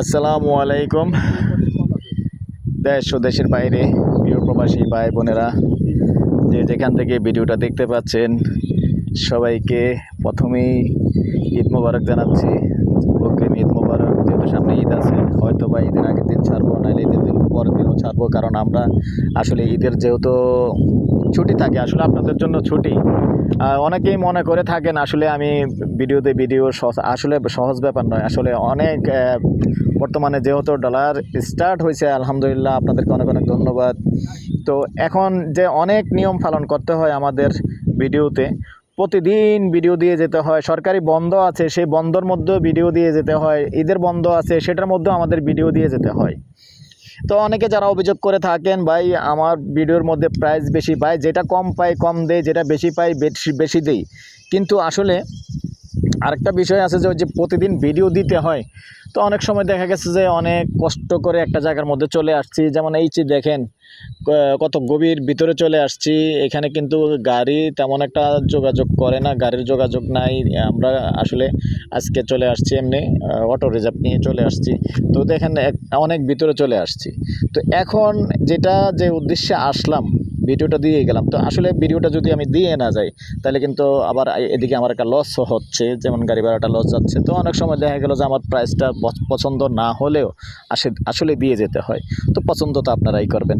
আসসালামু আলাইকুম। দেশ ও দেশের বাইরে প্রিয় প্রবাসী ভাই বোনেরা, যে যেখান থেকে ভিডিওটা দেখতে পাচ্ছেন, সবাইকে প্রথমেই ঈদ মোবারক জানাচ্ছি। অগ্রিম ঈদ মোবারক যেহেতু সামনে ঈদ আছে হয়তো বা ঈদের আগের দিন ছাড়বো, নাহলে ঈদের দিন পরের দিনও ছাড়বো, কারণ আমরা আসলে ঈদের যেহেতু ছুটি থাকে, আসলে আপনাদের জন্য ছুটি। অনেকেই মনে করে থাকেন, আসলে আমি ভিডিওতে ভিডিও আসলে সহজ ব্যাপার নয়। আসলে অনেক বর্তমানে যেহেতু ডলার স্টার্ট হয়েছে, আলহামদুলিল্লাহ আপনাদেরকে অনেক অনেক ধন্যবাদ। তো এখন যে অনেক নিয়ম পালন করতে হয় আমাদের ভিডিওতে প্রতিদিন ভিডিও দিয়ে যেতে হয়। সরকারি বন্ধ আছে, সেই বন্ধর মধ্যেও ভিডিও দিয়ে যেতে হয়। ঈদের বন্ধ আছে, সেটার মধ্যেও আমাদের ভিডিও দিয়ে যেতে হয়। তো অনেকে যারা অভিযোগ করে থাকেন, ভাই, আমার ভিডিওর মধ্যে প্রাইস বেশি। পায় যেটা কম পাই কম দেয় যেটা বেশি পাই বেশি বেশি দেই। কিন্তু আসলে আরেকটা বিষয় আছে যে ওই যে প্রতিদিন ভিডিও দিতে হয়, তো অনেক সময় দেখা গেছে যে অনেক কষ্ট করে একটা জায়গার মধ্যে চলে আসছি। যেমন এই যে দেখেন কত গভীর ভিতরে চলে আসছি। এখানে কিন্তু গাড়ি তেমন একটা যোগাযোগ করে না, গাড়ির যোগাযোগ নাই। আমরা আসলে আজকে চলে আসছি এমনি অটো রিজার্ভ নিয়ে চলে আসছি। তো দেখেন অনেক ভিতরে চলে আসছি। তো এখন যেটা যে উদ্দেশ্যে আসলাম ভিডিওটা দিয়ে গেলাম। তো আসলে ভিডিওটা যদি আমি দিয়ে না যাই, তাহলে কিন্তু আবার এদিকে আমার একটা লস হচ্ছে, যেমন গাড়ি ভাড়াটা লস যাচ্ছে। তো অনেক সময় দেখা গেলো যে আমার প্রাইসটা পছন্দ না হলেও আসে আসলে দিয়ে যেতে হয়। তো পছন্দ তো আপনারাই করবেন।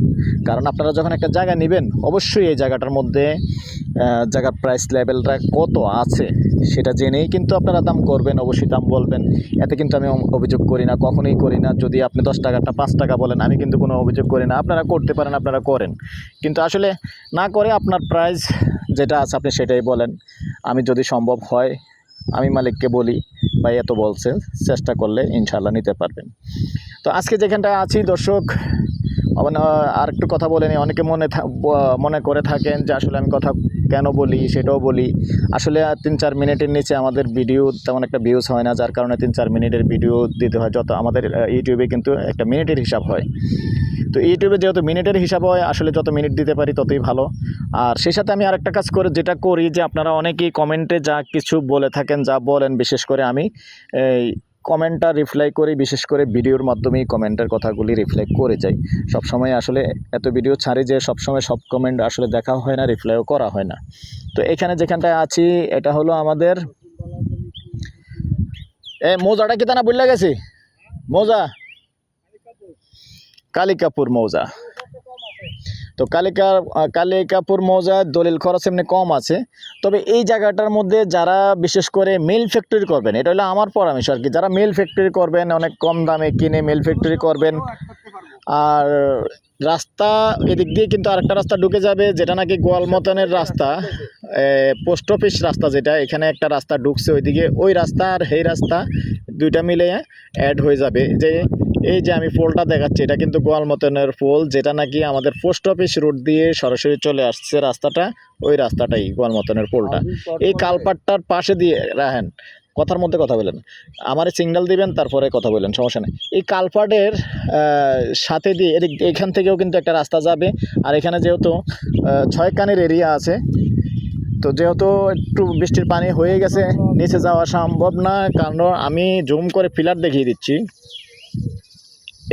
কারণ আপনারা যখন একটা জায়গা নেবেন, অবশ্যই এই জায়গাটার মধ্যে জায়গার প্রাইস লেভেলটা কত আছে সেটা জেনেই কিন্তু আপনারা দাম করবেন, অবশ্যই দাম বলবেন। এতে কিন্তু আমি অভিযোগ করি না, কখনোই করি না। যদি আপনি দশ টাকাটা, পাঁচ টাকা বলেন, আমি কিন্তু কোনো অভিযোগ করি না। আপনারা করতে পারেন, আপনারা করেন। কিন্তু আসলে না করে আপনার প্রাইস যেটা আছে, আপনি সেটাই বলেন। আমি যদি সম্ভব হয়, আমি মালিককে বলি, ভাই, এত বলছে চেষ্টা করলে ইনশাল্লাহ নিতে পারবেন। তো আজকে যেখানটা আছি দর্শক আর একটু কথা বলে নিই অনেকে মনে মনে করে থাকেন যে, আসলে আমি কথা কেন বলি, সেটাও বলি। আসলে তিন চার মিনিটের নিচে আমাদের ভিডিও তেমন একটা ভিউজ হয় না, যার কারণে তিন চার মিনিটের ভিডিও দিতে হয়। যত আমাদের ইউটিউবে কিন্তু একটা মিনিটের হিসাব হয়। তো ইউটিউবে যেহেতু মিনিটের হিসাব হয়, আসলে যত মিনিট দিতে পারি ততই ভালো। আর সেই সাথে আমি আরেকটা কাজ করে, যেটা করি যে, আপনারা অনেকেই কমেন্টে যা কিছু বলে থাকেন, যা বলেন, বিশেষ করে আমি, এই কমেন্টটা রিপ্লাই করি, বিশেষ করে ভিডিওর মাধ্যমেই কমেন্টের কথাগুলি রিপ্লাই করে যাই। সবসময় আসলে এত ভিডিও ছাড়ি যে সবসময় সব কমেন্ট আসলে দেখা হয় না রিপ্লাইও করা হয় না। তো এখানে যেখানটায় আছি, এটা হলো আমাদের এ মৌজাটা কি তা না বললে গেছি? মৌজা? কালিকাপুর মৌজা। তো কালিকা কালিকাপুর মৌজায় দলিল খরচ এমনি কম আছে। তবে এই জায়গাটার মধ্যে যারা বিশেষ করে মিল ফ্যাক্টরি করবেন, এটা হলো আমার পরামর্শ আর কি, যারা মিল ফ্যাক্টরি করবেন, অনেক কম দামে কিনে মিল ফ্যাক্টরি করবেন। আর রাস্তা এদিক দিয়ে কিন্তু আরেকটা রাস্তা ঢুকে যাবে, যেটা নাকি গোয়ালমতনের রাস্তা। পোস্ট অফিস রাস্তা যেটা, এখানে একটা রাস্তা ঢুকছে ওইদিকে, ওই রাস্তা আর এই রাস্তা দুইটা মিলে অ্যাড হয়ে যাবে। যে এই যে আমি পোলটা দেখাচ্ছি এটা কিন্তু গোয়ালমতনের পোল যেটা নাকি আমাদের পোস্ট অফিস রোড দিয়ে সরাসরি চলে আসছে রাস্তাটা ওই রাস্তাটাই গোয়ালমতনের পোলটা এই কালপাটটার পাশে দিয়ে রাখেন কথার মধ্যে কথা বলেন। আমার সিগন্যাল দিবেন তারপরে কথা বলেন সমস্যা নেই। এই কালপাটের সাথে দিয়ে এদিক এখান থেকেও কিন্তু একটা রাস্তা যাবে। আর এখানে যেহেতু ছয় কানের এরিয়া আছে তো যেহেতু একটু বৃষ্টির পানি হয়ে গেছে নিচে যাওয়া সম্ভব না। কারণ আমি জুম করে ফিলার দেখিয়ে দিচ্ছি।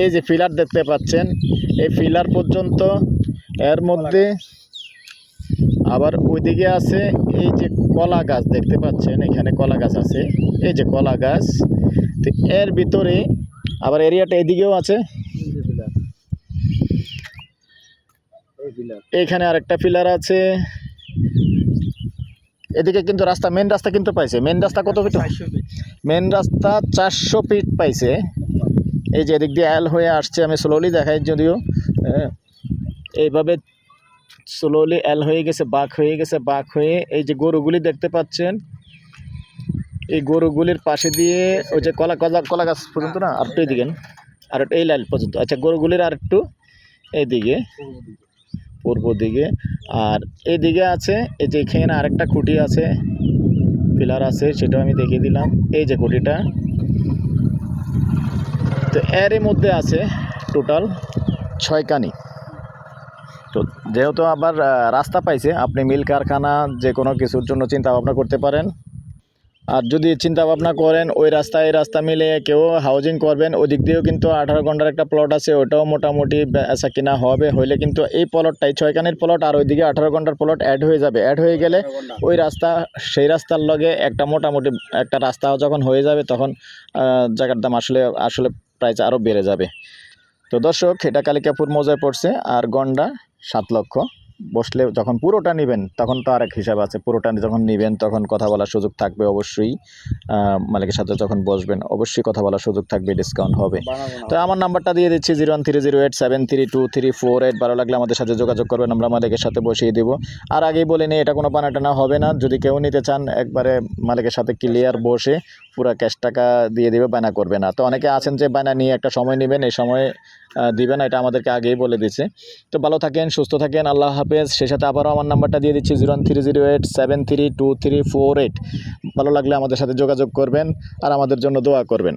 এই যে ফিলার দেখতে পাচ্ছেন এই ফিলার পর্যন্ত এর মধ্যে আবার ওইদিকে আছে এই যে কলা গাছ দেখতে পাচ্ছেন এখানে কলা গাছ আছে এই যে কলা গাছ। তো এর ভিতরে আবার এরিয়াটা এদিকেও আছে। এখানে আরেকটা পিলার আছে। এদিকে কিন্তু রাস্তা মেন রাস্তা কিন্তু পাইছে। মেন রাস্তা কত ফিট মেন রাস্তা চারশো ফিট পাইছে। এই যে এদিক দিয়ে অ্যাল হয়ে আসছে আমি স্লোলি দেখাই যদিও। হ্যাঁ, এইভাবে স্লোলি অ্যাল হয়ে গেছে বাঘ হয়ে গেছে বাঘ হয়ে এই যে গরুগুলি দেখতে পাচ্ছেন এই গরুগুলির পাশে দিয়ে ওই যে কলা কলা কলা গাছ পর্যন্ত না আর একটু এইদিকে আর এই লাইন পর্যন্ত। আচ্ছা গরুগুলির আর একটু এইদিকে পূর্ব দিকে। আর এইদিকে আছে এই যে এখানে আরেকটা খুঁটি আছে পিলার আছে সেটাও আমি দেখিয়ে দিলাম। এই যে খুঁটিটা তো এর মধ্যে আছে টোটাল ছয়কানি তো যেহেতু আবার রাস্তা পাইছে, আপনি মিল কারখানা যে কোনো কিছুর জন্য চিন্তা ভাবনা করতে পারেন। আর যদি চিন্তা ভাবনা করেন, ওই রাস্তা, এই রাস্তা মিলে কেউ হাউজিং করবেন ওই দিক দিয়েও কিন্তু আঠারো ঘণ্টার একটা প্লট আছে, ওটাও মোটামুটি বেচা কিনা হবে। হইলে কিন্তু এই প্লটটাই ছয়খানির প্লট আর ওইদিকে আঠারো ঘণ্টার প্লট অ্যাড হয়ে যাবে। অ্যাড হয়ে গেলে ওই রাস্তা, সেই রাস্তার লগে একটা মোটামুটি একটা রাস্তা যখন হয়ে যাবে, তখন জায়গার দাম আসলে আসলে প্রাইস আরও বেড়ে যাবে। তো দর্শক এটা কালিকাপুর মজায় পড়ছে আর গন্ডা সাত লক্ষ। বসলে যখন পুরোটা নেবেন তখন তো আরেক হিসাব আছে। পুরোটা যখন নেবেন তখন কথা বলার সুযোগ থাকবে অবশ্যই। মালিকের সাথে যখন বসবেন অবশ্যই কথা বলার সুযোগ থাকবে ডিসকাউন্ট হবে। তো আমার নাম্বারটা দিয়ে দিচ্ছি zero one three zero eight seven three two three four eight ভালো লাগলে আমাদের সাথে যোগাযোগ করবেন আমরা মালিকের সাথে বসিয়ে দিব। আর আগেই বলে নিই এটা কোনো বানাটানা হবে না। যদি কেউ নিতে চান একবারে মালিকের সাথে ক্লিয়ার বসে পুরো ক্যাশ টাকা দিয়ে দিবে বায়না করবে না। তো অনেকে আছেন যে বায়না নিয়ে একটা সময় নেবেন এই সময় দিবেন এটা আমাদেরকে আগেই বলে দিছে তো ভালো থাকেন, সুস্থ থাকেন, আল্লাহ হাফেজ। সে সাথে আবারও আমার নাম্বারটা দিয়ে দিচ্ছি, zero one three zero eight seven three two three four eight. ভালো লাগলে আমাদের সাথে যোগাযোগ করবেন আর আমাদের জন্য দোয়া করবেন।